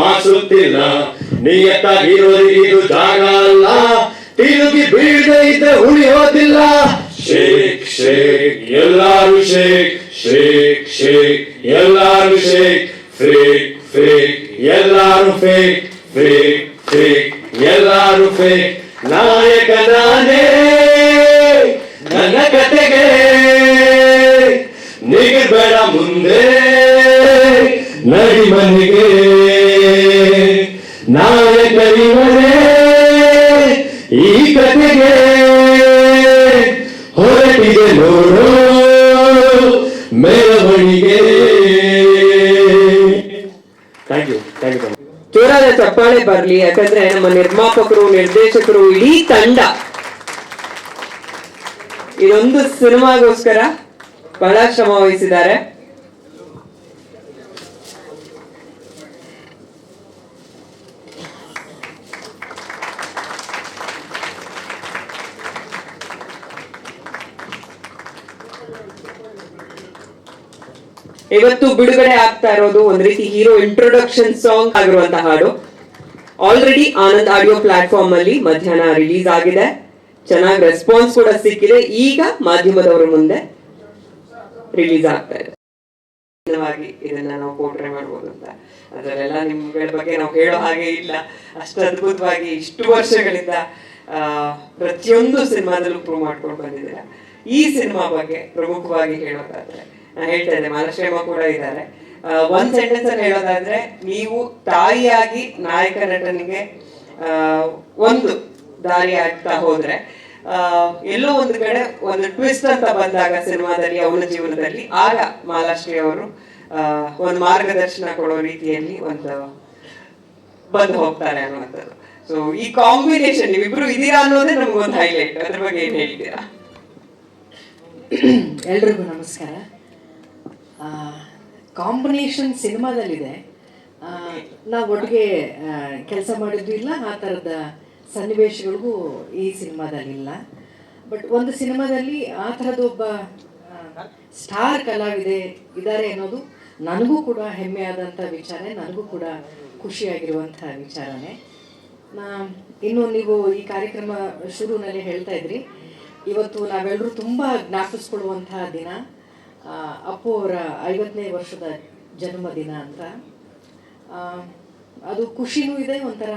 ಮಾಸುತ್ತಿಲ್ಲ. ನಿಯತ್ತಾಗಿರೋರಿಗಿದು ಜಾಗ ಅಲ್ಲ. ತಿರುಗಿ ಬೀಳದೆ ಇದ್ದ ಉಳಿಯೋದಿಲ್ಲ ಶೇಕ್ ಶೇಕ್ ಎಲ್ಲಾರು ಶೇಕ್ ಶೇಕ್ ಶೇಕ್ ಎಲ್ಲಾರು ಶೇಕ್ ಫೇಕ್ ಫೇಕ್, ಎಲ್ಲಾರು ಫೇಕ್ ಫೇಕ್ ಫೇಕ್, ಎಲ್ಲಾರು ಫೇಕ್. ನಾಯಕ ನಾನೇ, ನನ್ನ ಕತೆಗೆ ನಿಗಬೇಡ ಮುಂದೆ. ನಡಿ ಮನೆಗೆ. ನಾಯಕ ಇವನೇ ಈ ಕಥೆಗೆ. ಹೊರಟಿದೆ ನೋಡು ಮೆರವಣಿಗೆ ಜೋರಾದ ಚಪ್ಪಾಳೆ ಬರ್ಲಿ, ಯಾಕಂದ್ರೆ ನಮ್ಮ ನಿರ್ಮಾಪಕರು, ನಿರ್ದೇಶಕರು ಇಡೀ ತಂಡ. ಇದೊಂದು ಸಿನಿಮಾಗೋಸ್ಕರ ಬಹಳ ಶ್ರಮ ವಹಿಸಿದ್ದಾರೆ. ಇವತ್ತು ಬಿಡುಗಡೆ ಆಗ್ತಾ ಇರೋದು ಒಂದ್ ರೀತಿ ಹೀರೋ ಇಂಟ್ರೊಡಕ್ಷನ್ ಸಾಂಗ್ ಆಗಿರುವಂತಹ ಹಾಡು. ಆಲ್ರೆಡಿ ಆನಂದ್ ಆಡಿಯೋ ಪ್ಲಾಟ್ಫಾರ್ಮ್ ಅಲ್ಲಿ ಮಧ್ಯಾಹ್ನ ರಿಲೀಸ್ ಆಗಿದೆ. ಚೆನ್ನಾಗಿ ರೆಸ್ಪಾನ್ಸ್ ಕೂಡ ಸಿಕ್ಕಿದೆ. ಈಗ ಮಾಧ್ಯಮದವರ ಮುಂದೆ ರಿಲೀಸ್ ಆಗ್ತಾ ಇದೆ. ಇದನ್ನ ನಾವು ಪೋರ್ಟ್ರೆ ಮಾಡ್ಬೋದು ಅಂತ. ಅದರಲ್ಲೆಲ್ಲ ನಿಮ್ಗಳ ಬಗ್ಗೆ ನಾವು ಹೇಳೋ ಹಾಗೆ ಇಲ್ಲ. ಅಷ್ಟು ಅದ್ಭುತವಾಗಿ ಇಷ್ಟು ವರ್ಷಗಳಿಂದ ಪ್ರತಿಯೊಂದು ಸಿನಿಮಾದಲ್ಲೂ ಪ್ರೂವ್ ಮಾಡ್ಕೊಂಡು ಬಂದಿದ್ದೀರಾ. ಈ ಸಿನಿಮಾ ಬಗ್ಗೆ ಪ್ರಮುಖವಾಗಿ ಹೇಳೋದಾದ್ರೆ ಹೇಳ್ತಾ ಇದ್ದೆ ಮಾಲಶ್ರೇಮ ಕೂಡ ಇದ್ದಾರೆ. ಒಂದ್ ಸೆಂಟೆನ್ಸ್ ಅಲ್ಲಿ ಹೇಳೋದಾದ್ರೆ, ನೀವು ತಾಯಿಯಾಗಿ ನಾಯಕ ನಟನಿಗೆ ಒಂದು ದಾರಿ ಆಗ್ತಾ ಹೋದ್ರೆ ಎಲ್ಲೋ ಒಂದು ಕಡೆ ಒಂದು ಟ್ವಿಸ್ಟ್ ಅಂತ ಬಂದಾಗ ಸಿನಿಮಾದಲ್ಲಿ, ಅವನ ಜೀವನದಲ್ಲಿ, ಆಗ ಮಾಲಾಶ್ರೀ ಅವರು ಒಂದು ಮಾರ್ಗದರ್ಶನ ಕೊಡೋ ರೀತಿಯಲ್ಲಿ ಒಂದು ಬಂದು ಹೋಗ್ತಾರೆ ಅನ್ನುವಂಥದ್ದು. ಸೊ ಈ ಕಾಂಬಿನೇಷನ್ ನೀವಿಬ್ರು ಇದೀರಾ ಅನ್ನೋದೇ ನಮ್ಗೊಂದು ಹೈಲೈಟ್ ಅದ್ರ ಬಗ್ಗೆ ಏನ್ ಹೇಳ್ತೀರಾ ಎಲ್ರಿಗೂ ನಮಸ್ಕಾರ. ಕಾಂಬಿನೇಷನ್ ಸಿನಿಮಾದಲ್ಲಿದೆ. ನಾವು ಒಟ್ಟಿಗೆ ಕೆಲಸ ಮಾಡಿದ್ದು ಇಲ್ಲ, ಆ ಥರದ ಸನ್ನಿವೇಶಗಳಿಗೂ ಈ ಸಿನಿಮಾದಲ್ಲಿಲ್ಲ ಬಟ್ ಒಂದು ಸಿನಿಮಾದಲ್ಲಿ ಆ ಥರದ ಒಬ್ಬ ಸ್ಟಾರ್ ಕಲಾವಿದೆ ಇದ್ದಾರೆ ಅನ್ನೋದು ನನಗೂ ಕೂಡ ಹೆಮ್ಮೆ ಆದಂಥ ವಿಚಾರ, ನನಗೂ ಕೂಡ ಖುಷಿಯಾಗಿರುವಂಥ ವಿಚಾರನೇ. ಇನ್ನು ನೀವು ಈ ಕಾರ್ಯಕ್ರಮ ಶುರುವಿನಲ್ಲಿ ಹೇಳ್ತಾ ಇದ್ರಿ. ಇವತ್ತು ನಾವೆಲ್ಲರೂ ತುಂಬ ಜ್ಞಾಪಿಸ್ಕೊಳ್ಳುವಂತಹ ದಿನ. ಅಪ್ಪು ಅವರ ಐವತ್ತನೇ ವರ್ಷದ ಜನ್ಮದಿನ ಅಂತ. ಅದು ಖುಷಿನೂ ಇದೆ, ಒಂಥರ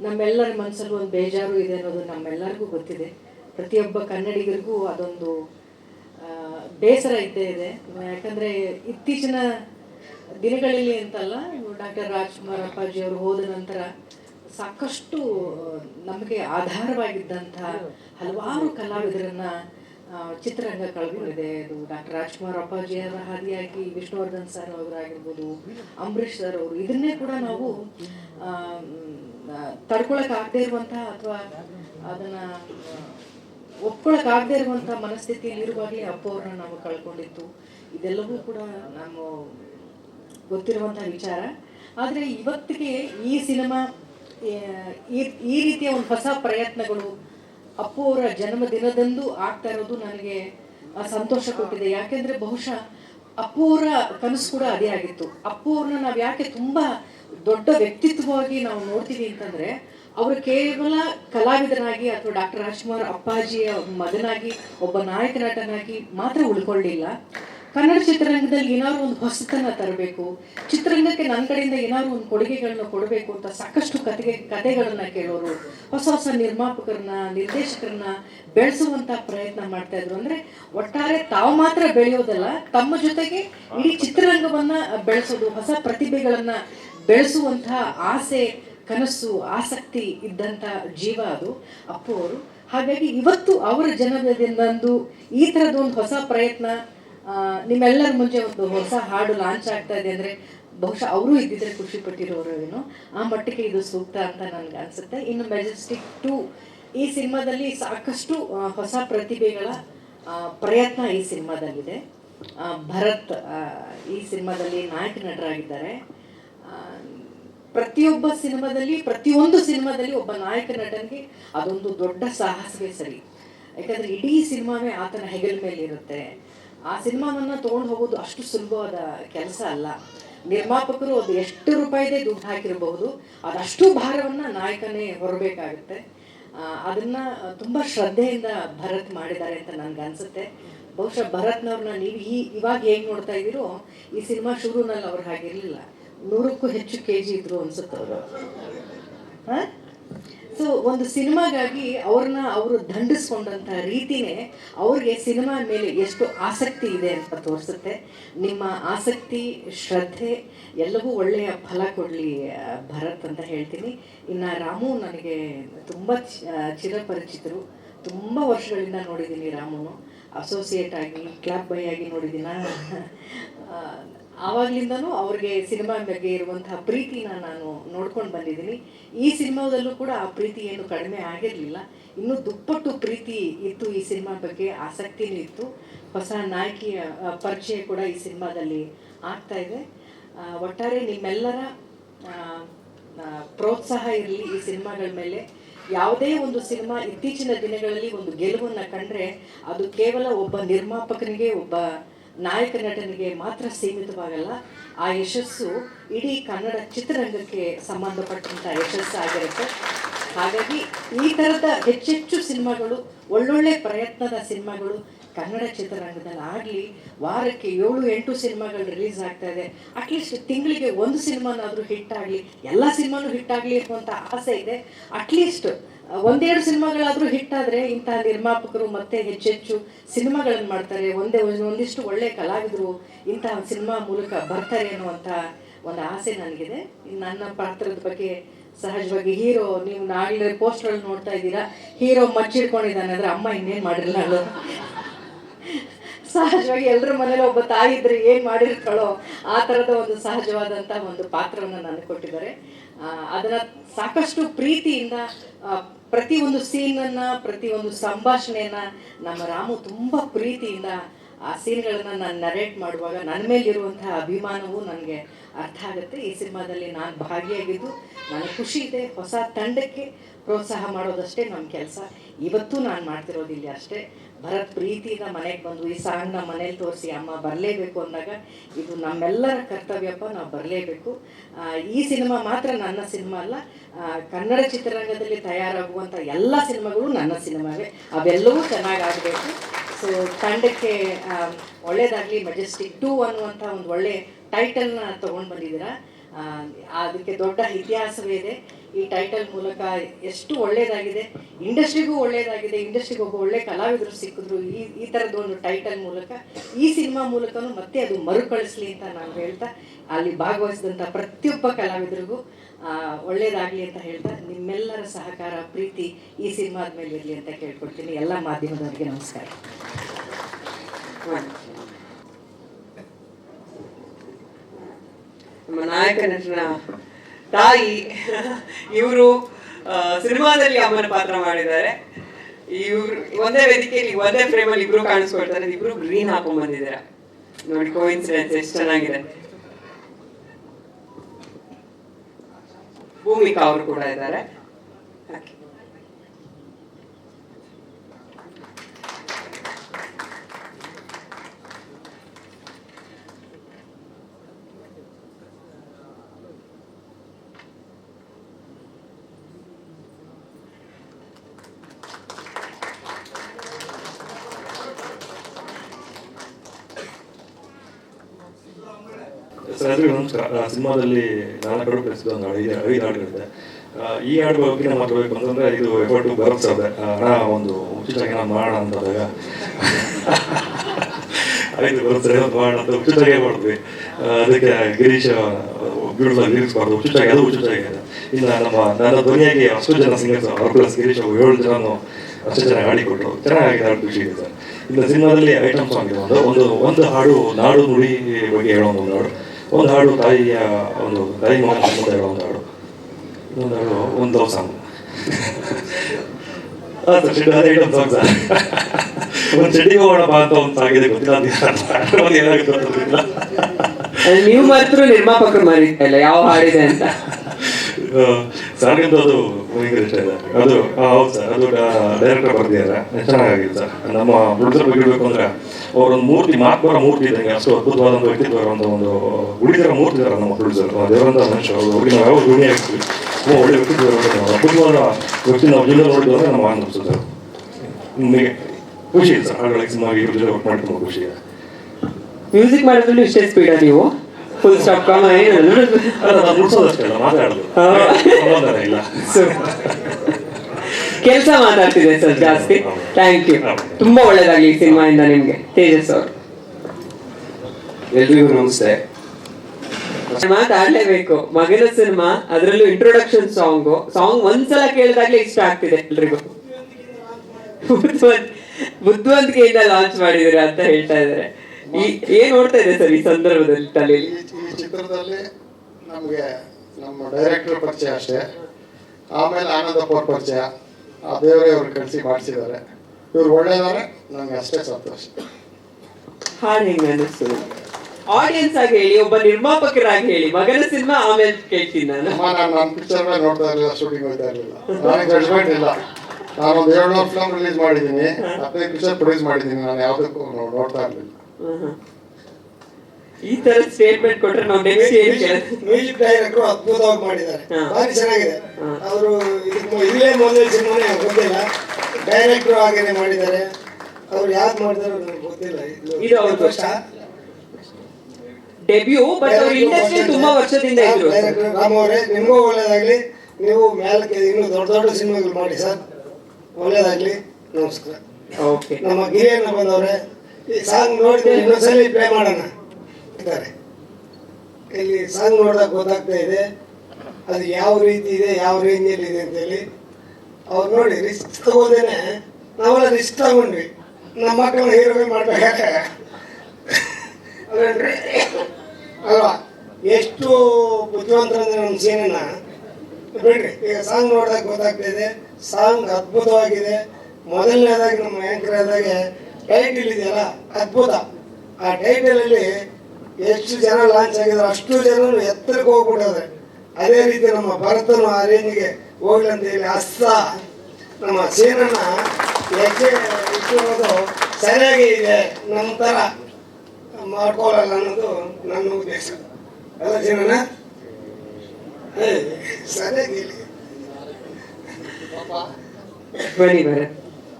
ನಮ್ಮೆಲ್ಲರ ಮನಸ್ಸಲ್ಲೂ ಒಂದು ಬೇಜಾರು ಇದೆ ಅನ್ನೋದು ನಮ್ಮೆಲ್ಲರಿಗೂ ಗೊತ್ತಿದೆ. ಪ್ರತಿಯೊಬ್ಬ ಕನ್ನಡಿಗರಿಗೂ ಅದೊಂದು ಬೇಸರ ಇದ್ದೇ ಇದೆ. ಯಾಕಂದರೆ ಇತ್ತೀಚಿನ ದಿನಗಳಲ್ಲಿ ಅಂತಲ್ಲ, ಡಾಕ್ಟರ್ ರಾಜ್ಕುಮಾರ್ ಅಪ್ಪಾಜಿ ಅವರು ಹೋದ ನಂತರ ಸಾಕಷ್ಟು, ನಮಗೆ ಆಧಾರವಾಗಿದ್ದಂಥ ಹಲವಾರು ಕಲಾವಿದರನ್ನ ಚಿತ್ರರಂಗ ಕಳ್ಕೊಂಡಿದೆ ಅದು ಡಾಕ್ಟರ್ ರಾಜ್ಕುಮಾರ್ ಅಪ್ಪಾಜಿ ಅವರ ಹಾದಿಯಾಗಿ ವಿಷ್ಣುವರ್ಧನ್ ಸರ್ ಅವರಾಗಿರ್ಬೋದು, ಅಂಬರೀಷ್ ಸರ್ ಅವರು. ಇದನ್ನೇ ಕೂಡ ನಾವು ತಡ್ಕೊಳಕಾಗದೆ ಇರುವಂತಹ ಅಥವಾ ಅದನ್ನ ಒಪ್ಕೊಳಕಾಗದೆ ಇರುವಂಥ ಮನಸ್ಥಿತಿಯಲ್ಲಿ ಇರುವಾಗಲೇ ಅಪ್ಪ ಅವ್ರನ್ನ ನಾವು ಕಳ್ಕೊಂಡಿತ್ತು ಇದೆಲ್ಲವೂ ಕೂಡ ನಾವು ಗೊತ್ತಿರುವಂಥ ವಿಚಾರ. ಆದರೆ ಇವತ್ತಿಗೆ ಈ ಸಿನಿಮಾ ಈ ರೀತಿಯ ಒಂದು ಹೊಸ ಪ್ರಯತ್ನಗಳು ಅಪ್ಪು ಅವರ ಜನ್ಮದಿನದಂದು ಆಗ್ತಾ ಇರೋದು ನನಗೆ ಸಂತೋಷ ಕೊಟ್ಟಿದೆ. ಯಾಕೆಂದ್ರೆ ಬಹುಶಃ ಅಪ್ಪು ಅವರ ಕನಸು ಕೂಡ ಅದೇ ಆಗಿತ್ತು. ಅಪ್ಪು ಅವ್ರನ್ನ ನಾವು ಯಾಕೆ ತುಂಬಾ ದೊಡ್ಡ ವ್ಯಕ್ತಿತ್ವವಾಗಿ ನಾವು ನೋಡ್ತೀವಿ ಅಂತಂದ್ರೆ, ಅವರು ಕೇವಲ ಕಲಾವಿದನಾಗಿ ಅಥವಾ ಡಾಕ್ಟರ್ ರಾಜ್ಕುಮಾರ್ ಅಪ್ಪಾಜಿಯ ಮಗನಾಗಿ, ಒಬ್ಬ ನಾಯಕ ನಟನಾಗಿ ಮಾತ್ರ ಉಳ್ಕೊಳ್ಳಿಲ್ಲ. ಕನ್ನಡ ಚಿತ್ರರಂಗದಲ್ಲಿ ಏನಾದ್ರು ಒಂದು ಹೊಸತನ ತರಬೇಕು, ಚಿತ್ರರಂಗಕ್ಕೆ ನನ್ನ ಕಡೆಯಿಂದ ಏನಾದ್ರು ಒಂದು ಕೊಡುಗೆಗಳನ್ನ ಕೊಡಬೇಕು ಅಂತ ಸಾಕಷ್ಟು ಕತೆಗೆ, ಕತೆಗಳನ್ನ ಕೇಳೋರು, ಹೊಸ ಹೊಸ ನಿರ್ಮಾಪಕರನ್ನ, ನಿರ್ದೇಶಕರನ್ನ ಬೆಳೆಸುವಂತ ಪ್ರಯತ್ನ ಮಾಡ್ತಾ ಇದ್ರು. ಅಂದ್ರೆ ಒಟ್ಟಾರೆ ತಾವು ಮಾತ್ರ ಬೆಳೆಯೋದಲ್ಲ, ತಮ್ಮ ಜೊತೆಗೆ ಇಡೀ ಚಿತ್ರರಂಗವನ್ನ ಬೆಳೆಸೋದು, ಹೊಸ ಪ್ರತಿಭೆಗಳನ್ನ ಬೆಳೆಸುವಂತಹ ಆಸೆ, ಕನಸು, ಆಸಕ್ತಿ ಇದ್ದಂತ ಜೀವ ಅದು. ಅಪ್ಪು ಅವರು. ಹಾಗಾಗಿ ಇವತ್ತು ಅವರ ಜನ್ಮದಿನದಂದು ಈ ಥರದ ಒಂದು ಹೊಸ ಪ್ರಯತ್ನ ನಿಮ್ಮೆಲ್ಲರ ಮುಂಚೆ ಒಂದು ಹೊಸ ಹಾಡು ಲಾಂಚ್ ಆಗ್ತಾ ಇದೆ ಅಂದ್ರೆ ಬಹುಶಃ ಅವರು ಇದ್ದಿದ್ರೆ ಖುಷಿ ಪಟ್ಟಿರೋರು ಏನೋ? ಆ ಮಟ್ಟಿಗೆ ಇದು ಸೂಕ್ತ ಅಂತ ನನಗೆ ಅನ್ಸುತ್ತೆ. ಇನ್ನು ಮೆಜೆಸ್ಟಿಕ್ ಟು ಈ ಸಿನಿಮಾದಲ್ಲಿ ಸಾಕಷ್ಟು ಹೊಸ ಪ್ರತಿಭೆಗಳ ಪ್ರಯತ್ನ ಈ ಸಿನಿಮಾದಲ್ಲಿದೆ. ಭರತ್ ಈ ಸಿನಿಮಾದಲ್ಲಿ ನಾಯಕ ನಟರಾಗಿದ್ದಾರೆ. ಪ್ರತಿಯೊಬ್ಬ ಸಿನಿಮಾದಲ್ಲಿ, ಪ್ರತಿಯೊಂದು ಸಿನಿಮಾದಲ್ಲಿ ಒಬ್ಬ ನಾಯಕ ನಟನಿಗೆ ಅದೊಂದು ದೊಡ್ಡ ಸಾಹಸವೇ ಸರಿ. ಯಾಕಂದ್ರೆ ಇಡೀ ಸಿನಿಮಾವೇ ಆತನ ಹೆಗಲ ಮೇಲೆ ಇರುತ್ತೆ. ಆ ಸಿನಿಮಾವನ್ನ ತಗೊಂಡು ಹೋಗೋದು ಅಷ್ಟು ಸುಲಭವಾದ ಕೆಲಸ ಅಲ್ಲ. ನಿರ್ಮಾಪಕರು ಅದು ಎಷ್ಟು ರೂಪಾಯಿದೆ ದುಡ್ಡು ಹಾಕಿರಬಹುದು, ಅದಷ್ಟು ಭಾರವನ್ನು ನಾಯಕನೇ ಹೊರಬೇಕಾಗುತ್ತೆ. ಅದನ್ನು ತುಂಬ ಶ್ರದ್ಧೆಯಿಂದ ಭರತ್ ಮಾಡಿದ್ದಾರೆ ಅಂತ ನನ್ಗೆ ಅನ್ಸುತ್ತೆ. ಬಹುಶಃ ಭರತ್ನವ್ರನ್ನ ನೀವು ಈ ಇವಾಗ ಹೇಗೆ ನೋಡ್ತಾ ಇದ್ದೀರೋ, ಈ ಸಿನಿಮಾ ಶುರುನಲ್ಲಿ ಅವ್ರು ಹಾಗಿರಲಿಲ್ಲ. ನೂರಕ್ಕೂ ಹೆಚ್ಚು ಕೆ ಜಿ ಇದ್ರು ಅನ್ಸುತ್ತೆ ಅವರು. ಸೊ ಒಂದು ಸಿನಿಮಾಗಾಗಿ ಅವ್ರನ್ನ ಅವರು ದಂಡಿಸ್ಕೊಂಡಂಥ ರೀತಿನೇ ಅವ್ರಿಗೆ ಸಿನಿಮಾ ಮೇಲೆ ಎಷ್ಟು ಆಸಕ್ತಿ ಇದೆ ಅಂತ ತೋರಿಸುತ್ತೆ. ನಿಮ್ಮ ಆಸಕ್ತಿ, ಶ್ರದ್ಧೆ ಎಲ್ಲವೂ ಒಳ್ಳೆಯ ಫಲ ಕೊಡಲಿ ಭರತ್ ಅಂತ ಹೇಳ್ತೀನಿ. ಇನ್ನು ರಾಮು ನನಗೆ ತುಂಬ ಚಿರಪರಿಚಿತರು. ತುಂಬ ವರ್ಷಗಳಿಂದ ನೋಡಿದ್ದೀನಿ ರಾಮುನು. ಅಸೋಸಿಯೇಟ್ ಆಗಿ ಕ್ಲಾಪ್ ಬೈ ಆಗಿ ನೋಡಿದ್ದೀನ? ಆವಾಗಲಿಂದನೂ ಅವ್ರಿಗೆ ಸಿನಿಮಾ ಬಗ್ಗೆ ಇರುವಂತಹ ಪ್ರೀತಿನ ನಾನು ನೋಡ್ಕೊಂಡು ಬಂದಿದ್ದೀನಿ. ಈ ಸಿನಿಮಾದಲ್ಲೂ ಕೂಡ ಆ ಪ್ರೀತಿ ಏನು ಕಡಿಮೆ ಆಗಿರಲಿಲ್ಲ. ಇನ್ನೂ ದುಪ್ಪಟ್ಟು ಪ್ರೀತಿ ಇತ್ತು ಈ ಸಿನಿಮಾ ಬಗ್ಗೆ, ಆಸಕ್ತಿನೂ ಇತ್ತು. ಹೊಸ ನಾಯಕಿಯ ಪರಿಚಯ ಕೂಡ ಈ ಸಿನಿಮಾದಲ್ಲಿ ಆಗ್ತಾ ಇದೆ. ಒಟ್ಟಾರೆ ನಿಮ್ಮೆಲ್ಲರ ಪ್ರೋತ್ಸಾಹ ಇರಲಿ ಈ ಸಿನಿಮಾಗಳ ಮೇಲೆ. ಯಾವುದೇ ಒಂದು ಸಿನಿಮಾ ಇತ್ತೀಚಿನ ದಿನಗಳಲ್ಲಿ ಒಂದು ಗೆಲುವನ್ನು ಕಂಡ್ರೆ ಅದು ಕೇವಲ ಒಬ್ಬ ನಿರ್ಮಾಪಕನಿಗೆ, ಒಬ್ಬ ನಾಯಕ ನಟನಿಗೆ ಮಾತ್ರ ಸೀಮಿತವಾಗಲ್ಲ, ಆ ಯಶಸ್ಸು ಇಡೀ ಕನ್ನಡ ಚಿತ್ರರಂಗಕ್ಕೆ ಸಂಬಂಧಪಟ್ಟಂಥ ಯಶಸ್ಸು ಆಗಿರುತ್ತೆ. ಹಾಗಾಗಿ ಈ ಥರದ ಹೆಚ್ಚೆಚ್ಚು ಸಿನಿಮಾಗಳು, ಒಳ್ಳೊಳ್ಳೆ ಪ್ರಯತ್ನದ ಸಿನಿಮಾಗಳು ಕನ್ನಡ ಚಿತ್ರರಂಗದಲ್ಲಿ ಆಗಲಿ, ವಾರಕ್ಕೆ ಏಳು, ಎಂಟು ಸಿನಿಮಾಗಳು ರಿಲೀಸ್ ಆಗ್ತಾ ಇದೆ. ಅಟ್ಲೀಸ್ಟ್ ತಿಂಗಳಿಗೆ ಒಂದು ಸಿನಿಮಾನಾದರೂ ಹಿಟ್ ಆಗಲಿ, ಎಲ್ಲ ಸಿನಿಮಾನು ಹಿಟ್ ಆಗಲಿ ಅನ್ನುವಂಥ ಆಸೆ ಇದೆ. ಅಟ್ಲೀಸ್ಟ್ ಒಂದೆರಡು ಸಿನಿಮಾಗಳಾದರೂ ಹಿಟ್ ಆದ್ರೆ ಇಂತಹ ನಿರ್ಮಾಪಕರು ಮತ್ತೆ ಹೆಚ್ಚೆಚ್ಚು ಸಿನಿಮಾಗಳನ್ನು ಮಾಡ್ತಾರೆ. ಒಂದೇ ಒಂದ್- ಒಂದಿಷ್ಟು ಒಳ್ಳೆ ಕಲಾವಿದರು ಇಂತಹ ಸಿನಿಮಾ ಮೂಲಕ ಬರ್ತಾರೆ ಅನ್ನುವಂತ ಒಂದು ಆಸೆ ನನಗಿದೆ. ನನ್ನ ಪಾತ್ರದ ಬಗ್ಗೆ ಸಹಜವಾಗಿ ಹೀರೋ, ನೀವು ನಾಳೆ ಪೋಸ್ಟರ್ ನೋಡ್ತಾ ಇದ್ದೀರಾ? ಹೀರೋ ಮಚ್ಚಿಡ್ಕೊಂಡಿದ್ದಾನೆ ಅಂದ್ರೆ ಅಮ್ಮ ಇನ್ನೇನು ಮಾಡಿರಲ್ಲ ಅಲ್ಲ? ಸಹಜವಾಗಿ ಎಲ್ಲರ ಮನೇಲಿ ಒಬ್ಬ ತಾಯಿ ಇದ್ರೆ ಏನು ಮಾಡಿರ್ತಾಳೋ ಆ ಥರದ ಒಂದು ಸಹಜವಾದಂಥ ಒಂದು ಪಾತ್ರವನ್ನು ನನಗೆ ಕೊಟ್ಟಿದ್ದಾರೆ. ಅದನ್ನ ಸಾಕಷ್ಟು ಪ್ರೀತಿಯಿಂದ ಆ, ಪ್ರತಿಯೊಂದು ಸೀನನ್ನು ಒಂದು ಸಂಭಾಷಣೆಯನ್ನ ನಮ್ಮ ರಾಮು ತುಂಬ ಪ್ರೀತಿಯಿಂದ ಆ ಸೀನ್ಗಳನ್ನ ನಾನು ನರೇಟ್ ಮಾಡುವಾಗ ನನ್ನ ಮೇಲಿರುವಂತಹ ಅಭಿಮಾನವೂ ನನಗೆ ಅರ್ಥ ಆಗುತ್ತೆ. ಈ ಸಿನಿಮಾದಲ್ಲಿ ನಾನು ಭಾಗಿಯಾಗಿದ್ದು ನನಗೆ ಖುಷಿ ಇದೆ. ಹೊಸ ತಂಡಕ್ಕೆ ಪ್ರೋತ್ಸಾಹ ಮಾಡೋದಷ್ಟೇ ನಮ್ಮ ಕೆಲಸ. ಇವತ್ತು ನಾನು ಮಾಡ್ತಿರೋದಿಲ್ಲ ಅಷ್ಟೇ. ಭರತ್ ಪ್ರೀತಿಯಿಂದ ಮನೆಗೆ ಬಂದು ಈ ಸಾಂಗ್ನ ಮನೇಲಿ ತೋರಿಸಿ ಅಮ್ಮ ಬರಲೇಬೇಕು ಅಂದಾಗ ಇದು ನಮ್ಮೆಲ್ಲರ ಕರ್ತವ್ಯಪ್ಪ, ನಾವು ಬರಲೇಬೇಕು. ಈ ಸಿನಿಮಾ ಮಾತ್ರ ನನ್ನ ಸಿನಿಮಾ ಅಲ್ಲ ಕನ್ನಡ ಚಿತ್ರರಂಗದಲ್ಲಿ ತಯಾರಾಗುವಂಥ ಎಲ್ಲ ಸಿನಿಮಾಗಳು ನನ್ನ ಸಿನಿಮಾವೇ. ಅವೆಲ್ಲವೂ ಚೆನ್ನಾಗಾಗಬೇಕು ಸೊ ತಂಡಕ್ಕೆ ಒಳ್ಳೇದಾಗಲಿ ಮೆಜೆಸ್ಟಿಕ್ ಟೂ ಅನ್ನುವಂಥ ಒಂದು ಒಳ್ಳೆ ಟೈಟಲ್ನ ತೊಗೊಂಡು ಬಂದಿದ್ದೀರಾ. ಅದಕ್ಕೆ ದೊಡ್ಡ ಇತಿಹಾಸವೇ ಇದೆ. ಈ ಟೈಟಲ್ ಮೂಲಕ ಎಷ್ಟು ಒಳ್ಳೇದಾಗಿದೆ ಇಂಡಸ್ಟ್ರಿಗೂ ಒಳ್ಳೇದಾಗಿದೆ ಇಂಡಸ್ಟ್ರಿಗೆ ಒಬ್ಬ ಒಳ್ಳೆ ಕಲಾವಿದರು ಸಿಕ್ಕಿದ್ರು, ಈ ಈ ಒಂದು ಟೈಟಲ್ ಮೂಲಕ, ಈ ಸಿನಿಮಾ ಮೂಲಕನೂ ಮತ್ತೆ ಅದು ಮರುಕಳಿಸ್ಲಿ ಅಂತ ನಾನು ಹೇಳ್ತಾ, ಅಲ್ಲಿ ಭಾಗವಹಿಸಿದಂಥ ಪ್ರತಿಯೊಬ್ಬ ಕಲಾವಿದರಿಗೂ ಒಳ್ಳೇದಾಗಲಿ ಅಂತ ಹೇಳ್ತಾ, ನಿಮ್ಮೆಲ್ಲರ ಸಹಕಾರ, ಪ್ರೀತಿ ಈ ಸಿನಿಮಾದ ಮೇಲೆ ಇರಲಿ ಅಂತ ಕೇಳ್ಕೊಡ್ತೀನಿ ಎಲ್ಲ ಮಾಧ್ಯಮದವರಿಗೆ ನಮಸ್ಕಾರ. ನಮ್ಮ ನಾಯಕ ನಟನ ತಾಯಿ, ಇವರು ಸಿನಿಮಾದಲ್ಲಿ ಅಮ್ಮನ ಪಾತ್ರ ಮಾಡಿದ್ದಾರೆ. ಇವ್ರು, ಒಂದೇ ವೇದಿಕೆಯಲ್ಲಿ, ಒಂದೇ ಫ್ರೇಮ್ ಅಲ್ಲಿ ಇಬ್ರು ಕಾಣಿಸ್ಕೊಳ್ತಾರೆ. ಇಬ್ರು ಗ್ರೀನ್ ಹಾಕೊಂಡ್ ಬಂದಿದ್ದಾರೆ. ನೋಡಿ ಕೋಇನ್ಸಿಡೆನ್ಸ್ ಎಷ್ಟು ಚೆನ್ನಾಗಿದೆ. ಭೂಮಿಕಾ ಅವರು ಕೂಡ ಇದ್ದಾರೆ. ನಮಸ್ಕಾರ ಸಿನಿಮಾದಲ್ಲಿ ನಾಲ್ಕು ಹಾಡು ಕಳಿಸಿದ್ದು ಒಂದು ಐದು ಐದು ಹಾಡುಗಳಿದೆ ಈ ಹಾಡು ಬಗ್ಗೆ ನಾವು ಮಾತಾಡಬೇಕು ಅಂತಂದ್ರೆ ಇದು ಎಫರ್ಟ್ ಭರತ್ ಸರ್ದೆ ಹಣ ಒಂದು ಉಚಿತಾಗಿ ನಾವು ಮಾಡೋಣ ಅಂತಂದಾಗ ಐದು ಸರ್, ಒಂದು ಮಾಡೋಣ ಅಂತ ಉಚಿತಾಗೆ ಮಾಡಿದ್ವಿ ಅದಕ್ಕೆ ಗಿರೀಶ್ ಬ್ಯೂಟಿಫುಲ್ ಲಿರಿಕ್ಸ್ ಮಾಡಿದ್ರು ಉಚಿತವಾಗಿ, ಅದು ಉಚಿತಾಗಿ ಇಲ್ಲ ನಮ್ಮ, ನನ್ನ ಧ್ವನಿಯಾಗಿ ಅಷ್ಟು ಜನ ಸಿಂಗರ್ಸ್, ಅವ್ರ ಪ್ಲಸ್ ಗಿರೀಶ್ ಏಳು ಜನನು ಅಷ್ಟು ಚೆನ್ನಾಗಿ ಹಾಡಿಕೊಟ್ರು. ಚೆನ್ನಾಗಿದೆ ಹಾಡು ಖುಷಿ ಇದೆ ಸರ್. ಇಲ್ಲ ಸಿನಿಮಾದಲ್ಲಿ ಐಟಮ್ ಸಾಂಗ್ ಇದೆ ಒಂದು. ಒಂದು ಒಂದು ಹಾಡು ನಾಡು ನುಡಿ ಬಗ್ಗೆ ಹೇಳೋ ಒಂದು ಹಾಡು. ಒಂದು ಹಾಡು ತಾಯಿಯ ಒಂದು ತಾಯಿ ಮಗನ ಒಂದು ಹಾಡು. ಇನ್ನೊಂದು ಹಾಡು, ಒಂದು ಸಾಂಗ್ ಒಂದು ಅಂತ ಒಂದು ಗೊತ್ತಿಲ್ಲ ನೀವು ಮಾತ್ರ ನಿರ್ಮಾಪಕರು ಮರೀತಾ ಇಲ್ಲ ಯಾವ ಹಾಡಿದೆ ಅಂತ. ಸಾರ್ಗಂತ ಅದು ಭಯಂಕರ ಇಷ್ಟ ಇದೆ ಅದು ಹೌದು ಸರ್, ಅದು ಡೈರೆಕ್ಟರ್ ಬರ್ದಿದ್ದಾರೆ. ಚೆನ್ನಾಗಿದೆ ಸರ್. ನಮ್ಮ ಹುಡುಗರ ಬಗ್ಗೆ ಹೇಳಬೇಕು ಅಂದ್ರೆ, ಅವರೊಂದು ಮೂರ್ತಿ ಮಾತು ಬರೋ ಮೂರ್ತಿ ಇದ್ದಂಗೆ ಅಷ್ಟು ಅದ್ಭುತವಾದಂಥ ವ್ಯಕ್ತಿತ್ವ ಇರುವಂಥ ಒಂದು ಉಳಿದರ ಮೂರ್ತಿ ಇದ್ದಾರೆ ನಮ್ಮ ಹುಡುಗರು ದೇವರಂತ ಮನುಷ್ಯ ಅವರು ಹುಡುಗಿ ನಾವು ಯಾವ ಋಣಿ ಆಗ್ತೀವಿ. ತುಂಬ ಒಳ್ಳೆ ವ್ಯಕ್ತಿತ್ವ ಅದ್ಭುತವಾದ ವ್ಯಕ್ತಿ ನಾವು ಜಿಲ್ಲೆ ನೋಡಿದ್ವಿ ಅಂದ್ರೆ ನಮ್ಮ ಆನಂದ ಸರ್ ನಿಮಗೆ ಖುಷಿ ಇದೆ ಸರ್. ಹಾಡುಗಳಿಗೆ ಸಿನಿಮಾ ಇವ್ರ ಜೊತೆ ವರ್ಕ್ ಮಾಡಿ ತುಂಬ ಖುಷಿ ಇದೆ. ಮ್ಯೂಸಿಕ್ ಮಾಡೋದ್ರಲ್ಲಿ ಇಷ್ಟೇ ಸ್ಪೀಡ ನೀವು? ಫುಲ್ ಸ್ಟಾಪ್ ಕಾಮ ಏನು ಕೆಲಸ ಮಾತಾಡ್ತಿದೆ ಸರ್ ಜಾಸ್ತಿ. ಥ್ಯಾಂಕ್ ಯು ತುಂಬಾ ಒಳ್ಳೇದಾಗಲಿ ಈ ಸಿನಿಮಾಯಿಂದ ನಿಮ್ಗೆ. ತೇಜಸ್ ಅವರು. ಎಲ್ರಿಗೂ ನಮಸ್ತೆ. ಮಾತಾಡ್ಲೇಬೇಕು. ಮಗನ ಸಿನಿಮಾ ಅದರಲ್ಲೂ ಇಂಟ್ರೊಡಕ್ಷನ್ ಸಾಂಗ್ ಸಾಂಗ್ ಒಂದ್ಸಲ ಕೇಳಿದಾಗ್ಲೇ ಇಷ್ಟ ಆಗ್ತಿದೆ ಎಲ್ರಿಗೂ. ಬುದ್ಧಿವಂತ ಬುದ್ಧಿವಂತಿಕೆಯಿಂದ ಲಾಂಚ್ ಮಾಡಿದಿರ ಅಂತ ಹೇಳ್ತಾ ಇದಾರೆ ಏನ್ ನೋಡ್ತಾ ಇದೆ ಸರ್ ಈ ಸಂದರ್ಭದಲ್ಲಿ ತಲೆಯಲ್ಲಿ? ಈ ಚಿತ್ರದಲ್ಲಿ ನಮಗೆ ನಮ್ಮ ಡೈರೆಕ್ಟರ್ ಪರಿಚಯ ಅಷ್ಟೇ. ಆಮೇಲೆ ಆನಂದಪ್ಪ ಅವ್ರ ಪರಿಚಯ. ಆ ದೇವರೇ ಅವ್ರು ಕಳಿಸಿ ಮಾಡಿಸಿದ್ದಾರೆ. ಇವ್ರು ಒಳ್ಳೆಯದಾರೆ ನಮ್ಗೆ ಅಷ್ಟೇ ಸಂತೋಷ. ಹಾಡು ಹೆಂಗ್ ಅನಿಸ್ತು ಆಡಿಯನ್ಸ್ ಆಗಿ ಹೇಳಿ ಒಬ್ಬ ನಿರ್ಮಾಪಕರಾಗಿ ಹೇಳಿ ಮಗನ ಸಿನಿಮಾ ಆಮೇಲೆ ಕೇಳ್ತೀನಿ ನಾನು. ಅಮ್ಮ ನಾನು ನನ್ನ ಪಿಕ್ಚರ್ ಮೇಲೆ ನೋಡ್ತಾ ಇರಲಿಲ್ಲ ಶೂಟಿಂಗ್ ಹೋಗ್ತಾ ಇರಲಿಲ್ಲ. ನನಗೆ ಜಡ್ಜ್ಮೆಂಟ್ ಇಲ್ಲ. ನಾನೊಂದು ಏಳ್ನೂರು ಫಿಲ್ಮ್ ರಿಲೀಸ್ ಮಾಡಿದ್ದೀನಿ ಹದಿನೈದು ಪಿಕ್ಚರ್ ಪ್ರೊಡ್ಯೂಸ್ ಮಾಡಿದ್ದೀನಿ ನಾನು ಯಾವುದಕ್ಕೂ ನೋಡ್ತಾ ಇರಲಿಲ್ಲ. ಈ ತರ ಸ್ಟೇಟ್ಮೆಂಟ್ ಕೊಟ್ರೆ ನಾವು ನೆಕ್ಸ್ಟ್ ಏನ್ ಮ್ಯೂಸಿಕ್ ಡೈರೆಕ್ಟರ್ ಅದ್ಭುತವಾಗಿ ಮಾಡಿದ್ದಾರೆ. ಭಾರಿ ಚೆನ್ನಾಗಿದೆ. ಅವರು ಇಲ್ಲೇ ಮೊದಲ ಸಿನಿಮಾನೇ ಗೊತ್ತಿಲ್ಲ. ಡೈರೆಕ್ಟರ್ ಹಾಗೇನೆ ಮಾಡಿದ್ದಾರೆ. ಅವ್ರು ಯಾಕೆ ಮಾಡಿದಾರೋ ನನಗೆ ಗೊತ್ತಿಲ್ಲ. ಇದು ಅವ್ರ ಕಷ್ಟ. ಡೆಬ್ಯೂ ಬಟ್ ಅವ್ರ ಇಂಡಸ್ಟ್ರಿ ತುಂಬಾ ವರ್ಷದಿಂದ ಇದ್ರು. ರಾಮ್ ಅವರೇ ನಿಮಗೂ ಒಳ್ಳೇದಾಗ್ಲಿ. ನೀವು ಮೇಲಕ್ಕೆ ಇನ್ನೂ ದೊಡ್ಡ ದೊಡ್ಡ ಸಿನಿಮಾಗಳು ಮಾಡಿ ಸರ್. ಒಳ್ಳೇದಾಗ್ಲಿ. ನಮಸ್ಕಾರ. ಓಕೆ ನಮ್ಮ ಗಿರಿಯಣ್ಣ ಬಂದವ್ರೆ. ಈ ಸಾಂಗ್ ನೋಡಿದ್ರೆ ಇನ್ನೊಂದ್ಸಲಿ ಪ್ಲೇ ಮಾಡೋಣ ಇದ್ದಾರೆ ಇಲ್ಲಿ ಸಾಂಗ್ ನೋಡಿದಾಗ ಗೊತ್ತಾಗ್ತಾ ಇದೆ, ಅದು ಯಾವ ರೀತಿ ಇದೆ, ಯಾವ ರೇಂಜಲ್ಲಿ ಇದೆ ಅಂತೇಳಿ. ಅವ್ರು ನೋಡಿ ರಿಸ್ಕ್ ತಗೋದೇನೆ ನಾವೆಲ್ಲ ರಿಸ್ಕ್ ತಗೊಂಡ್ವಿ. ನಮ್ಮ ಮಕ್ಕಳನ್ನ ಹೀರೋಗೆ ಮಾಡ್ಬೇಕಾಗ ಅಲ್ವೇನ್ರಿ ಅಲ್ವಾ? ಎಷ್ಟು ಬುದ್ಧಿವಂತರಂದ್ರೆ ನಮ್ಮ ಸೀನನ್ನ? ಬಿಡ್ರಿ, ಈಗ ಸಾಂಗ್ ನೋಡಿದಾಗ ಗೊತ್ತಾಗ್ತಾ ಇದೆ, ಸಾಂಗ್ ಅದ್ಭುತವಾಗಿದೆ. ಮೊದಲನೇದಾಗಿ ನಮ್ಮ ಆ್ಯಂಕರ್ ಆದಾಗೆ ಟೈಟಲ್ ಇದೆಯಲ್ಲ ಅದ್ಭುತ. ಆ ಟೈಟಲಲ್ಲಿ ಎಷ್ಟು ಜನ ಲಾಂಚ್ ಆಗಿದ್ರು ಅಷ್ಟು ಜನ ಎತ್ತರಕ್ಕೆ ಹೋಗ್ಬಿಟ್ಟಿದ್ದಾರೆ. ಅದೇ ರೀತಿ ನಮ್ಮ ಭರತನು ಆ ರೇಂಜ್ಗೆ ಹೋಗ್ಲಿ ಅಂತ ಹೇಳಿ ಅಸ್ತ. ನಮ್ಮ ಸೇನನ್ನ ಹೆಜ್ಜೆ ಇಟ್ಟಿರೋದು ಸರಿಯಾಗಿ ಇದೆ. ನಮ್ಮ ಥರ ಮಾಡ್ಕೊಳ್ಳಲ್ಲ ಅನ್ನೋದು ನನ್ನ ಉದ್ದೇಶ. ಅಲ್ಲ ಜೀವನ ಸರಿಯಾಗಿ ಹೇಳಿ.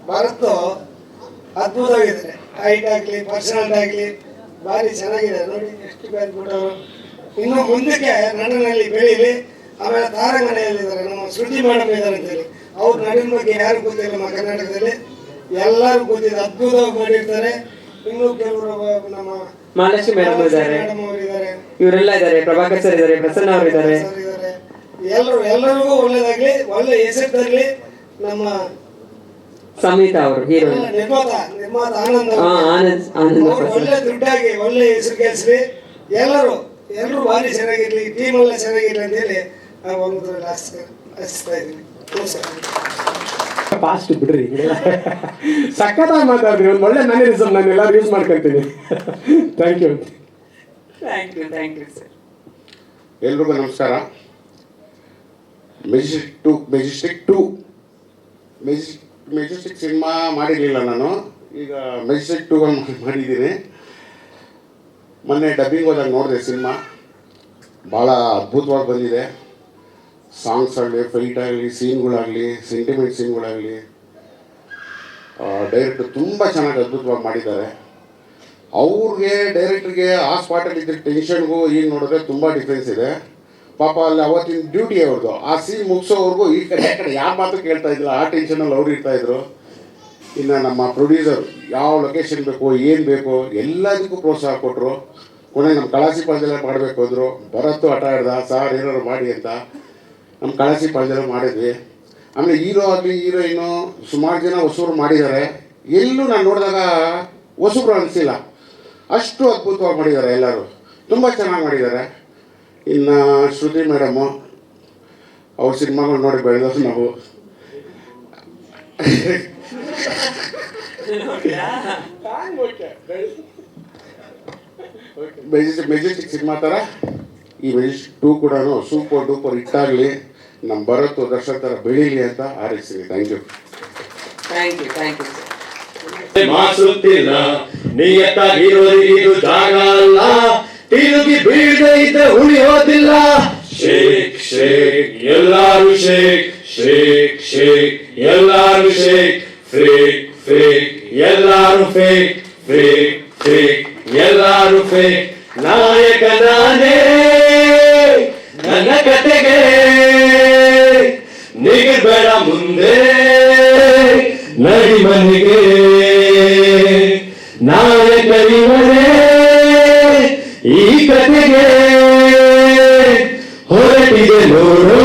ಭಾರತ ಅದ್ಭುತವಾಗಿದ್ದಾರೆ ಹೈಟ್ ಆಗಲಿ ಪರ್ಸನಾಲಿಟಿ ಆಗಲಿ ಭಾರಿ ಚೆನ್ನಾಗಿದೆ. ನೋಡಿ ಎಷ್ಟು ಬೇರೆ ಕೊಟ್ಟವರು. ಇನ್ನು ಮುಂದಕ್ಕೆ ನಟನಲ್ಲಿ ಬೆಳೀಲಿ ಆಮೇಲೆ ತಾರಂಗನೆಯಲ್ಲಿದ್ದಾರೆ ನಮ್ಮ ಶ್ರುತಿ ಮೇಡಮ್ ಇದ್ದಾರೆ ಅಂತೇಳಿ. ಅವ್ರ ನಡಿನ ಬಗ್ಗೆ ಯಾರು ಗೊತ್ತಿಲ್ಲ ನಮ್ಮ ಕರ್ನಾಟಕದಲ್ಲಿ. ಎಲ್ಲರೂ ಗೊತ್ತಿದೆ. ಅದ್ಭುತವಾಗಿ ಮಾಡಿರ್ತಾರೆ ಇನ್ನು ಕೆಲವರು ನಮ್ಮ ಮಹಾಲಕ್ಷ್ಮಿ ಮೇಡಮ್ ಇದ್ದಾರೆ. ಇವರೆಲ್ಲ ಇದ್ದಾರೆ. ಪ್ರಭಾಕರ್ ಸರ್ ಇದ್ದಾರೆ ಪ್ರಸನ್ನ ಅವರು ಇದ್ದಾರೆ. ಇದ್ದಾರೆ. ಎಲ್ಲರೂ ಎಲ್ಲರಿಗೂ ಒಳ್ಳೇದಾಗ್ಲಿ ಒಳ್ಳೆ ಹೆಸರು ತರಲಿ ನಮ್ಮ ಸಂಹಿತಾ ಅವರು ಹೀರೋ ಆನಂದ್. ಆನಂದ್ ಒಳ್ಳೆ ದುಡ್ಡಾಗಿ ಒಳ್ಳೆ ಹೆಸರು ಕೇಳಿಸ್ರಿ. ಎಲ್ಲರೂ ಎಲ್ಲರೂ ಭಾರಿ ಚೆನ್ನಾಗಿರ್ಲಿ ಟೀಮ್ ಎಲ್ಲ ಚೆನ್ನಾಗಿರ್ಲಿ ಅಂತ ಹೇಳಿ ಫಾಸ್ಟ್ ಬಿಡ್ರಿ. ಸಖತ್ತಾಗಿ ಮಾತಾಡ್ರಿ. ಒಂದು ಒಳ್ಳೆ ಮ್ಯಾನರಿಸಮ್ ನಾನು ಎಲ್ಲರೂ use ಮಾಡ್ಕೊಂತೀನಿ thank you thank you thank you sir ಎಲ್ರಿಗೂ ನಮಸ್ಕಾರ. Majestic two Majestic two Majestic Majestic cinema ಮಾಡಿರಲಿಲ್ಲ ನಾನು. ಈಗ ಮೆಜೆಸ್ಟಿಕ್ ಟೂ ಒಂದು ಮಾಡಿದ್ದೀನಿ. ಮೊನ್ನೆ ಡಬ್ಬಿಂಗ್ ಹೋದಾಗ ನೋಡಿದೆ ಸಿನಿಮಾ ಭಾಳ ಅದ್ಭುತವಾಗಿ ಬಂದಿದೆ. ಸಾಂಗ್ಸ್ ಆಗಲಿ ಫೈಟ್ ಆಗಲಿ ಸೀನ್ಗಳಾಗಲಿ ಸೆಂಟಿಮೆಂಟ್ ಸೀನ್ಗಳಾಗಲಿ ಡೈರೆಕ್ಟರ್ ತುಂಬ ಚೆನ್ನಾಗಿ ಅದ್ಭುತವಾಗಿ ಮಾಡಿದ್ದಾರೆ. ಅವ್ರಿಗೆ ಡೈರೆಕ್ಟ್ರಿಗೆ ಆ ಸ್ಪಾಟಲ್ಲಿ ಇದ್ದ ಟೆನ್ಷನ್ಗೂ ಈಗ ನೋಡಿದ್ರೆ ತುಂಬ ಡಿಫ್ರೆನ್ಸ್ ಇದೆ. ಪಾಪ ಅಲ್ಲಿ ಅವತ್ತಿನ ಡ್ಯೂಟಿ ಅವ್ರದ್ದು ಆ ಸೀನ್ ಮುಗಿಸೋವರೆಗೂ ಈ ಕಡೆ ಕಡೆ ಯಾವ ಮಾತು ಕೇಳ್ತಾ ಇದ್ದಿಲ್ಲ. ಆ ಟೆನ್ಷನಲ್ಲಿ ಅವ್ರು ಇರ್ತಾ ಇದ್ರು. ಇನ್ನು ನಮ್ಮ ಪ್ರೊಡ್ಯೂಸರ್ ಯಾವ ಲೊಕೇಶನ್ ಬೇಕು, ಏನು ಬೇಕು, ಎಲ್ಲದಕ್ಕೂ ಪ್ರೋತ್ಸಾಹ ಕೊಟ್ಟರು ಕೊನೆ ನಮ್ಮ ಕಳಸಿ ಪಾಳ್ಯದಲ್ಲೇ ಮಾಡಬೇಕು ಅಂದರು. ಭರತ್ತು ಆಟ ಆಡ್ದ ಸಾರ್ ಏನಾರು ಮಾಡಿ ಅಂತ ನಮ್ಮ ಕಳಸಿ ಪಾಳ್ಯದಲ್ಲೇ ಮಾಡಿದ್ವಿ. ಆಮೇಲೆ ಹೀರೋ ಆಗಲಿ ಹೀರೋಯಿನು ಸುಮಾರು ಜನ ಹೊಸೂರು ಮಾಡಿದ್ದಾರೆ. ಎಲ್ಲೂ ನಾನು ನೋಡಿದಾಗ ಹೊಸಬ್ರು ಅನಿಸಿಲ್ಲ. ಅಷ್ಟು ಅದ್ಭುತವಾಗಿ ಮಾಡಿದ್ದಾರೆ ಎಲ್ಲರೂ. ತುಂಬ ಚೆನ್ನಾಗಿ ಮಾಡಿದ್ದಾರೆ. ಇನ್ನು ಶ್ರುತಿ ಮೇಡಮು ಅವ್ರ ಸಿನಿಮಾಗಳು ನೋಡಿ ಬೆಳೆದ್ರು ನಾವು. ಮೆಜೆಸ್ಟಿಕ್ ಮೆಜೆಸ್ಟಿಕ್ ಸಿನಿಮಾ ಥರ ಈ ಮೆಜೆಸ್ಟಿಕ್ ಟೂ ಕೂಡ ಸೂಪರ್ ಡೂಪರ್ ಹಿಟ್ಟಾಗಲಿ ನಮ್ಮ ಭರತ್ ದರ್ಶನ ಥರ ಬೆಳೀಲಿ ಅಂತ ಹಾರೈಸ್ತೀನಿ. Thank you thank you thank you ಮಾಸುತ್ತಿಲ್ಲ hero ಇದು ಜಾಗ ಅಲ್ಲ. ತಿರುಗಿ ಬೀಳದೆ ಇದ್ದ ಉಳಿಯೋದಿಲ್ಲ ಶೇಕ್ ಶೇಕ್, ಎಲ್ಲಾರು ಶೇಕ್ ಶೇಕ್ ಶೇಕ್, ಎಲ್ಲಾರು ಶೇಕ್, ಫೇಕ್ ಫೇಕ್, ಎಲ್ಲಾರು ಫೇಕ್ ಫೇಕ್ ಫೇಕ್, ಎಲ್ಲಾರು ಫೇಕ್. ನಾಯಕ ನಾನೇ, ನನ್ನ ಕತೆಗೆ ನಿಗಬೇಡ ಮುಂದೆ ನಡಿ ಮನೆಗೆ. ನಾಯಕ ಇವರೇ ಈ ಕತೆಗೆ ಹೊರಟಿದೆ ನೋಡು ಮೆರವಣಿಗೆ